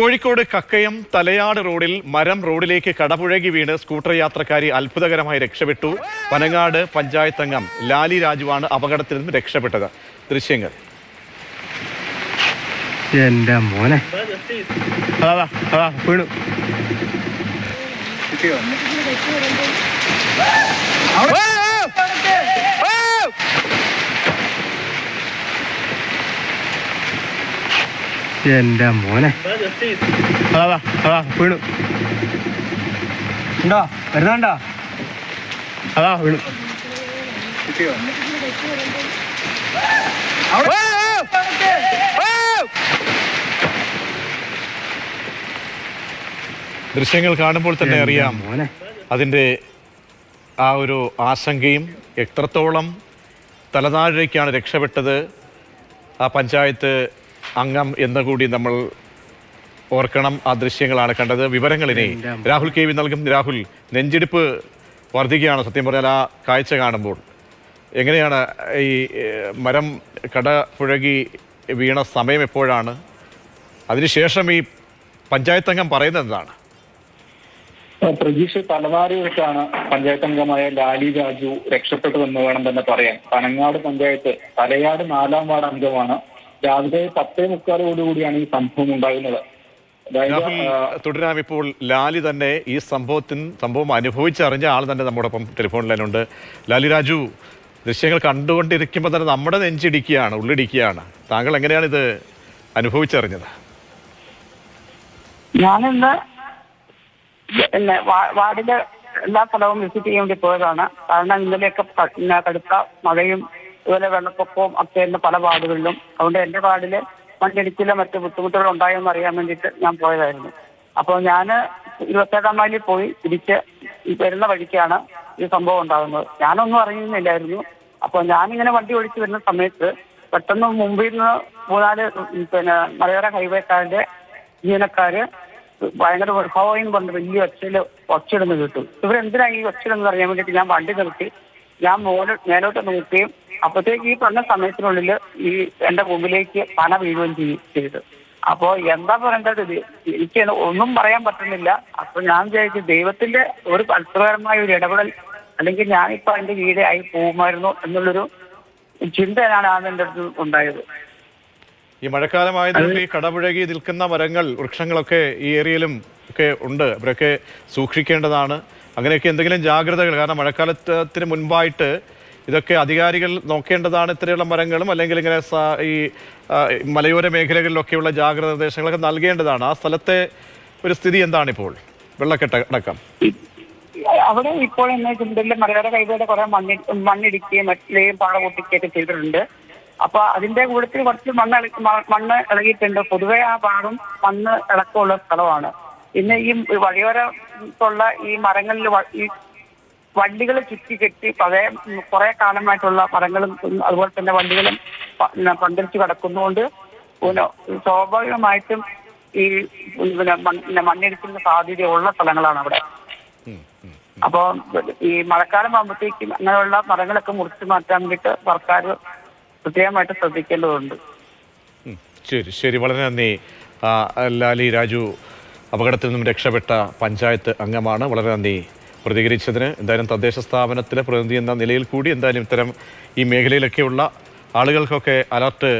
കോഴിക്കോട് കക്കയം തലയാട് റോഡിൽ മരം റോഡിലേക്ക് കടപുഴകി വീണ് സ്കൂട്ടർ യാത്രക്കാരി അത്ഭുതകരമായി രക്ഷപ്പെട്ടു. പനങ്ങാട് പഞ്ചായത്ത് അംഗം ലാലി രാജുവാണ് അപകടത്തിൽ നിന്ന് രക്ഷപ്പെട്ടത്. ദൃശ്യങ്ങൾ. എന്റെ മോനെ. അതാ അതാ വീണു. എന്റെ മോനെ. അതാ അതാ വീണു. ഉണ്ടോ? വരുന്നുണ്ടോ? അതാ വീണു. ദൃശ്യങ്ങൾ കാണുമ്പോൾ തന്നെ അറിയാം മോനെ. അതിന്റെ ആ ഒരു ആശങ്കയും എത്രത്തോളം തലനാഴിലേക്കാണ് രക്ഷപ്പെട്ടത് ആ പഞ്ചായത്ത് അംഗം എന്നുകൂടി നമ്മൾ ഓർക്കണം. ആ ദൃശ്യങ്ങളാണ് കണ്ടത്. വിവരങ്ങൾ ഇനി രാഹുൽ കെ വി നൽകും. രാഹുൽ നെഞ്ചിടിപ്പ് വർദ്ധിക്കുകയാണ്. സത്യം പറഞ്ഞാൽ ആ കാഴ്ച കാണുമ്പോൾ. എങ്ങനെയാണ് ഈ മരം കട പുഴകി വീണ സമയം എപ്പോഴാണ്? അതിനുശേഷം ഈ പഞ്ചായത്ത് അംഗം പറയുന്നത് എന്താണ്? പ്രതീക്ഷ തലവാരി വെച്ചാണ് പഞ്ചായത്ത് അംഗമായ ലാലി രാജു രക്ഷപ്പെട്ടതെന്ന് വേണം തന്നെ പറയാൻ. പനങ്ങാട് പഞ്ചായത്ത് തലയാട് നാലാം വാർഡ് അംഗമാണ് രാവിലെ പത്തേ മുക്കാലോടുകൂടിയാണ് ഈ സംഭവം ഉണ്ടായിരുന്നത്. തുടരാമിപ്പോൾ രാഹുൽ തുടരാം ഇപ്പോൾ ലാലി തന്നെ ഈ സംഭവത്തിന് സംഭവം അനുഭവിച്ചറിഞ്ഞ ആൾ തന്നെ നമ്മോടൊപ്പം ടെലിഫോൺ ലൈനുണ്ട് ലാലി രാജു ദൃശ്യങ്ങൾ കണ്ടുകൊണ്ടിരിക്കുമ്പോൾ തന്നെ നമ്മുടെ നെഞ്ചിടിക്കുകയാണ് ഉള്ളിടിക്കുകയാണ്. താങ്കൾ എങ്ങനെയാണ് ഇത് അനുഭവിച്ചറിഞ്ഞത്? ഞാനിന്ന് പിന്നെ വാർഡിലെ എല്ലാ സ്ഥലവും വിസിറ്റ് ചെയ്യാൻ വേണ്ടി പോയതാണ്. കാരണം ഇന്നലെയൊക്കെ കടുത്ത മഴയും അതുപോലെ വെള്ളപ്പൊക്കവും ഒക്കെ എന്ന പല വാർഡുകളിലും. അതുകൊണ്ട് എന്റെ വാർഡിൽ മണ്ണിടിച്ചിലോ മറ്റു ബുദ്ധിമുട്ടുകൾ ഉണ്ടായോ എന്ന് അറിയാൻ വേണ്ടിയിട്ട് ഞാൻ പോയതായിരുന്നു. അപ്പോൾ ഞാൻ ഇരുപത്തേഴാം മൈലിൽ പോയി തിരിച്ച് വരുന്ന വഴിക്കാണ് ഈ സംഭവം ഉണ്ടാകുന്നത്. ഞാനൊന്നും അറിയുന്നില്ലായിരുന്നു. അപ്പോൾ ഞാനിങ്ങനെ വണ്ടി ഓടിച്ചു വരുന്ന സമയത്ത് പെട്ടെന്ന് മുമ്പിൽ നിന്ന് മൂന്നാൽ പിന്നെ മലയോര ഹൈവേക്കാരുടെ ജീവനക്കാര് ഭയങ്കര ഹോയിന്ന് കൊണ്ട് വലിയ ഒച്ചയിൽ ഒച്ചയിടുന്ന കിട്ടും. ഇവരെന്തിനാ ഈ ഒച്ചയിടുന്നത് അറിയാൻ വേണ്ടിയിട്ട് ഞാൻ വണ്ടി നിർത്തി. ഞാൻ മോനെ മേലോട്ട് നോക്കുകയും അപ്പോഴത്തേക്ക് ഈ പറഞ്ഞ സമയത്തിനുള്ളിൽ ഈ എന്റെ മുമ്പിലേക്ക് പന വീഴുകയും ചെയ്- ചെയ്തു. അപ്പോ എന്താ പറയേണ്ടത്? ഇത്? എനിക്ക് ഒന്നും പറയാൻ പറ്റുന്നില്ല. അപ്പൊ ഞാൻ വിചാരിച്ചു ദൈവത്തിന്റെ ഒരു അത്ഭുതകരമായ ഒരു ഇടപെടൽ അല്ലെങ്കിൽ ഞാൻ ഞാനിപ്പോ എന്റെ വീട് ആയി പോകുമായിരുന്നു എന്നുള്ളൊരു ചിന്തയാണ് ആ എന്റെ അടുത്ത് ഉണ്ടായത്. ഈ മഴക്കാലമായതുകൊണ്ട് ഈ കടപുഴകി നിൽക്കുന്ന മരങ്ങൾ വൃക്ഷങ്ങളൊക്കെ ഈ ഏരിയയിലും ഒക്കെ ഉണ്ട്. അവരൊക്കെ സൂക്ഷിക്കേണ്ടതാണ്. അങ്ങനെയൊക്കെ എന്തെങ്കിലും ജാഗ്രതകൾ കാരണം മഴക്കാലത്തിന് മുൻപായിട്ട് ഇതൊക്കെ അധികാരികൾ നോക്കേണ്ടതാണ് ഇത്രയുള്ള മരങ്ങളും അല്ലെങ്കിൽ ഇങ്ങനെ ഈ മലയോര മേഖലകളിലൊക്കെയുള്ള ജാഗ്രത നിർദ്ദേശങ്ങളൊക്കെ നൽകേണ്ടതാണ്. ആ സ്ഥലത്തെ ഒരു സ്ഥിതി എന്താണിപ്പോൾ? വെള്ളക്കെട്ട് അടക്കം. അവിടെ ഇപ്പോൾ എന്നെ ചുണ്ടിലെ മലയോര കൈവേടെ കുറെ മണ്ണി മണ്ണിടിക്കുകയും മറ്റിലെയും പാട പൊട്ടിക്കുകയൊക്കെ ചെയ്തിട്ടുണ്ട്. അപ്പൊ അതിന്റെ കൂട്ടത്തിൽ കുറച്ച് മണ്ണ് മണ്ണ് ഇളകിയിട്ടുണ്ട്. പൊതുവെ ആ ഭാഗം മണ്ണ് ഇളക്കമുള്ള സ്ഥലമാണ്. പിന്നെ ഈ വഴിയോരത്തുള്ള ഈ മരങ്ങളിൽ ഈ വണ്ടികൾ ചുറ്റി കെട്ടി പഴയ കുറെ കാലമായിട്ടുള്ള മരങ്ങളും അതുപോലെ തന്നെ വണ്ടികളും പന്തലിച്ച് കിടക്കുന്നതുകൊണ്ട് പിന്നെ സ്വാഭാവികമായിട്ടും ഈ പിന്നെ മണ്ണിടിക്കുന്ന സാധ്യതയുള്ള സ്ഥലങ്ങളാണ് അവിടെ. അപ്പോ ഈ മഴക്കാലം ആകുമ്പോഴത്തേക്കും അങ്ങനെയുള്ള മരങ്ങളൊക്കെ മുറിച്ചു മാറ്റാൻ വേണ്ടിയിട്ട് സർക്കാർ പ്രത്യേകമായിട്ട് ശ്രദ്ധിക്കേണ്ടതുണ്ട്. ശരി ശരി. വളരെ നന്ദി. ലാലി രാജു അപകടത്തിൽ നിന്നും രക്ഷപ്പെട്ട പഞ്ചായത്ത് അംഗമാണ്. വളരെ നന്ദി. പ്രതികരിച്ചതിന് എന്തായാലും തദ്ദേശ സ്ഥാപനത്തിലെ പ്രതിനിധി എന്ന നിലയിൽ കൂടി എന്തായാലും ഇത്തരം ഈ മേഖലയിലൊക്കെയുള്ള ആളുകൾക്കൊക്കെ അലർട്ട്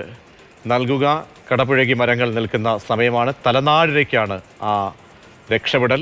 നൽകുക കടപുഴകി മരങ്ങൾ നിൽക്കുന്ന സമയമാണ്. തലനാടിലേക്കാണ് ആ രക്ഷപ്പെടൽ.